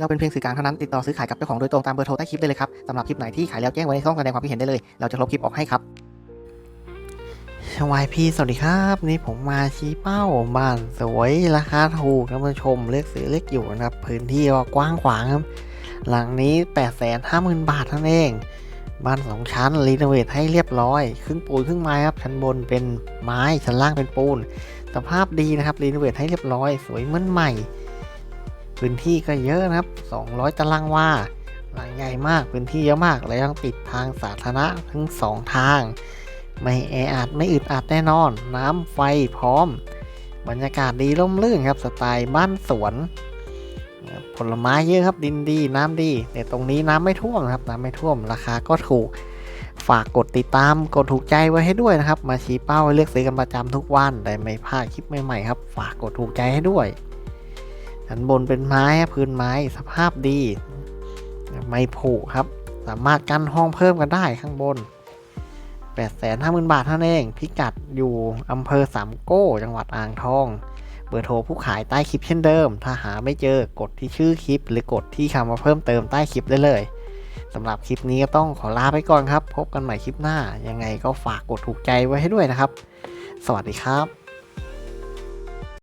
เราเป็นเพียงสื่อกลางเท่านั้นติดต่อซื้อขายกับเจ้าของโดยตรงตามเบอร์โทรใต้คลิปได้เลยครับสำหรับคลิปไหนที่ขายแล้วแจ้งไว้ในช่องแสดงความคิดเห็นได้เลยเราจะลบคลิปออกให้ครับวายพี่สวัสดีครับนี่ผมมาชี้เป้าบ้านสวยราคาถูกท่านผู้ชมเลือกซื้อเลือกอยู่นะครับ พื้นที่ก็กว้างขวางครับ หลังนี้ 8 5 0 0 0 0 บาทเท่านั้นเอง บ้านสองชั้นรีโนเวทให้เรียบร้อย ครึ่งปูนครึ่งไม้ครับ ชั้นบนเป็นไม้ชั้นล่างเป็นปูน สภาพดีนะครับรีโนเวทให้เรียบร้อย สวยเหมือนใหม่ พื้นที่ก็เยอะนะครับ 200 ตารางวา หลังใหญ่มาก พื้นที่เยอะมาก และยังติดทางสาธารณะทั้งสองทาง ไม่แออัดไม่อึดอัดแน่นอน น้ำไฟพร้อม บรรยากาศดีร่มรื่นครับ สไตล์บ้านสวน ผลไม้เยอะครับ ดินดี น้ำดี แต่ตรงนี้น้ำไม่ท่วมครับ น้ำไม่ท่วม ราคาก็ถูก ฝากกดติดตาม กดถูกใจไว้ให้ด้วยนะครับ มาชี้เป้าเลือกซื้อกันประจำทุกวันแต่ไม่พลาดคลิปใหม่ๆครับ ฝากกดถูกใจให้ด้วย ชั้นบนเป็นไม้พื้นไม้สภาพดี ไม่ผุครับ สามารถกั้นห้องเพิ่มกันได้ข้างบน 8 5 0 0 0 0 บาทเท่านั้นเอง พิกัดอยู่อำเภอสามโก้จังหวัดอ่างทอง เบอร์โทรผู้ขายใต้คลิปเช่นเดิม ถ้าหาไม่เจอกดที่ชื่อคลิป หรือกดที่คำว่าเพิ่มเติมใต้คลิปได้เลยสำหรับคลิปนี้ก็ต้องขอลาไปก่อนครับ พบกันใหม่คลิปหน้า ยังไงก็ฝากกดถูกใจไว้ให้ด้วยนะครับ สวัสดีครับ